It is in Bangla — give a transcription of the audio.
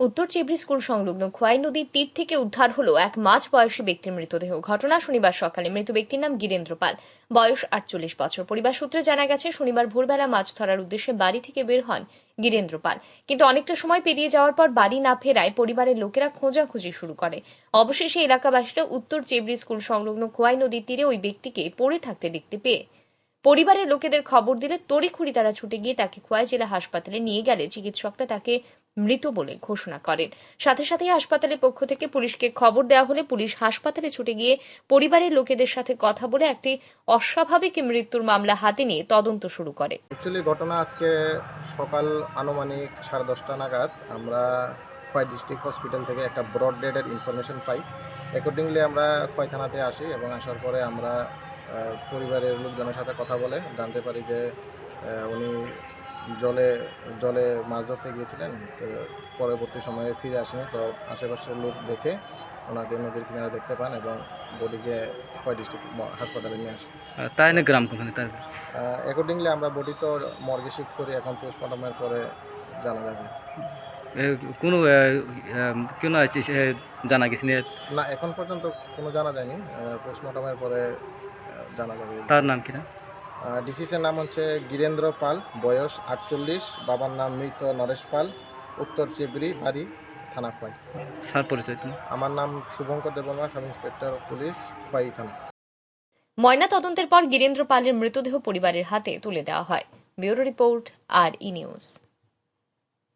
উত্তর চেবরি স্কুল সংলগ্ন খোয়াই নদীর তীর থেকে উদ্ধার হলো এক মাঝ বয়সী ব্যক্তির মৃতদেহ। ঘটনা শনিবার সকালে মৃত ব্যক্তির নাম গিরেন্দ্র পাল। বয়স আটচল্লিশ বছর। পরিবার সূত্রে জানা গেছে, শনিবার ভোরবেলা মাছ ধরার উদ্দেশ্যে বাড়ি থেকে বের হন গিরেন্দ্র পাল। কিন্তু অনেকটা সময় পেরিয়ে যাওয়ার পর বাড়ি না ফেরায় পরিবারের লোকেরা খোঁজাখুঁজি শুরু করে। অবশেষে এলাকাবাসীরা উত্তর চেবরি স্কুল সংলগ্ন খোয়াই নদীর তীরে ওই ব্যক্তিকে পড়ে থাকতে দেখতে পেয়ে পরিবারের লোকেদের খবর দিলে তড়িখুড়ি তারা ছুটে গিয়ে তাকে খোয়াই জেলা হাসপাতালে নিয়ে গেলে চিকিৎসকরা তাকে মৃত বলে ঘোষণা করেন। সাথে সাথে হাসপাতালের পক্ষ থেকে পুলিশকে খবর দেওয়া হলে পুলিশ হাসপাতালে ছুটে গিয়ে পরিবারের লোকেদের সাথে কথা বলে একটি অস্বাভাবিক মৃত্যুর মামলা হাতে নিয়ে তদন্ত শুরু করে। অ্যাকচুয়ালি ঘটনা আজকে সকাল আনুমানিক সাড়ে দশটা নাগাদ আমরা খোয়াই ডিস্ট্রিক্ট হসপিটাল থেকে একটা ব্রড ডেডের ইনফরমেশন পাই। অ্যাকর্ডিংলি আমরা খোয়াই থানাতে আসি এবং আসার পরে আমরা পরিবারের লোকজনের সাথে কথা বলে জানতে পারি যে উনি জলে জলে মাছ ধরতে গিয়েছিলেন তো পরবর্তী সময়ে ফিরে আসেনি। তো আশেপাশের লোক দেখে ওনাকে নদীর কিনারে দেখতে পান এবং বডিকে খোয়াই ডিস্ট্রিক্ট হাসপাতালে নিয়ে আসে তাই না গ্রাম কোনখানে তার? অ্যাকর্ডিংলি আমরা বডি তো মর্গে শিফট করি এখন পোস্টমর্টমের পরে জানা যাবে। কোনো কোনো জানা গেছে না? না এখন পর্যন্ত কোনো জানা যায়নি। পোস্টমর্টমের পরে জানা যাবে। তার নাম কি না? ডিসিসের নাম হচ্ছে গিরেন্দ্র পাল বয়স আটচল্লিশ বাবার নাম মৃত নরেশ পাল উত্তর চেবরি বাড়ি থানা খোয়াই। স্যার পরিচয় আমার নাম Shubhankar Debbarma sub inspector police Khowai থানা। ময়না তদন্তের পর গিরেন্দ্র পালের মৃতদেহ পরিবারের হাতে তুলে দেওয়া হয়। ব্যুরো রিপোর্ট আর ই নিউজ।